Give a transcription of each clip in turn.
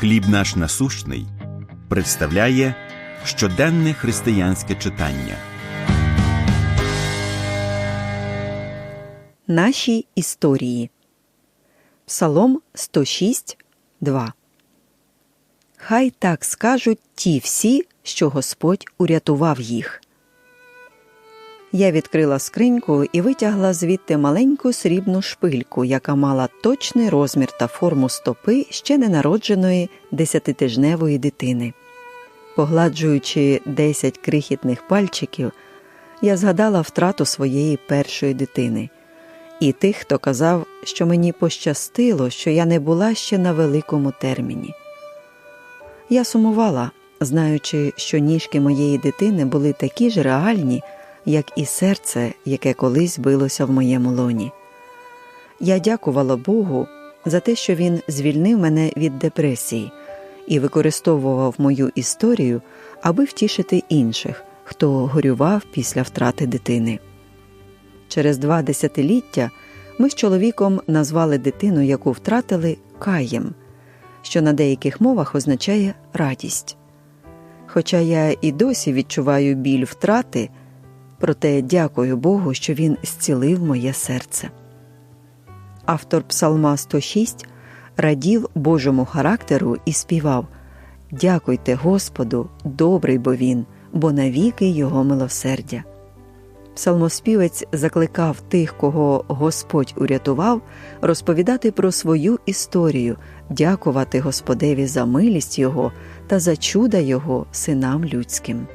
Хліб наш насущний представляє щоденне християнське читання. Наші історії. Псалом 106, 2. Хай так скажуть ті всі, що Господь урятував їх. Я відкрила скриньку і витягла звідти маленьку срібну шпильку, яка мала точний розмір та форму стопи ще ненародженої десятитижневої дитини. Погладжуючи десять крихітних пальчиків, я згадала втрату своєї першої дитини і тих, хто казав, що мені пощастило, що я не була ще на великому терміні. Я сумувала, знаючи, що ніжки моєї дитини були такі ж реальні, як і серце, яке колись билося в моєму лоні. Я дякувала Богу за те, що він звільнив мене від депресії і використовував мою історію, аби втішити інших, хто горював після втрати дитини. Через два десятиліття ми з чоловіком назвали дитину, яку втратили Каєм, що на деяких мовах означає радість. Хоча я і досі відчуваю біль втрати, проте дякую Богу, що він зцілив моє серце. Автор Псалма 106 радів Божому характеру і співав Дякуйте Господу, добрий бо він, бо навіки його милосердя. Псалмоспівець закликав тих, кого Господь урятував, розповідати про свою історію, дякувати Господеві за милість Його та за чуда Його синам людським.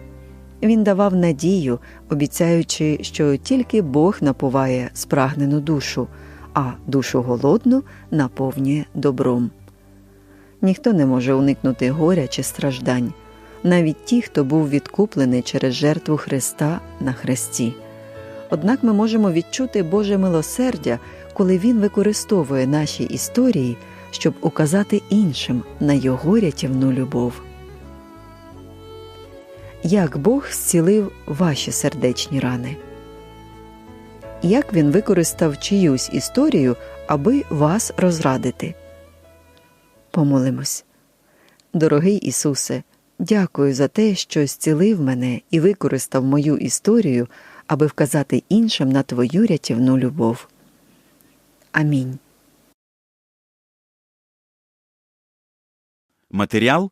Він давав надію, обіцяючи, що тільки Бог напуває спрагнену душу, а душу голодну наповнює добром. Ніхто не може уникнути горя чи страждань, навіть ті, хто був відкуплений через жертву Христа на хресті. Однак ми можемо відчути Боже милосердя, коли Він використовує наші історії, щоб указати іншим на Його рятівну любов. Як Бог зцілив ваші сердечні рани? Як він використав чиюсь історію, аби вас розрадити? Помолимось. Дорогий Ісусе, дякую за те, що зцілив мене і використав мою історію, аби вказати іншим на Твою рятівну любов. Амінь. Матеріал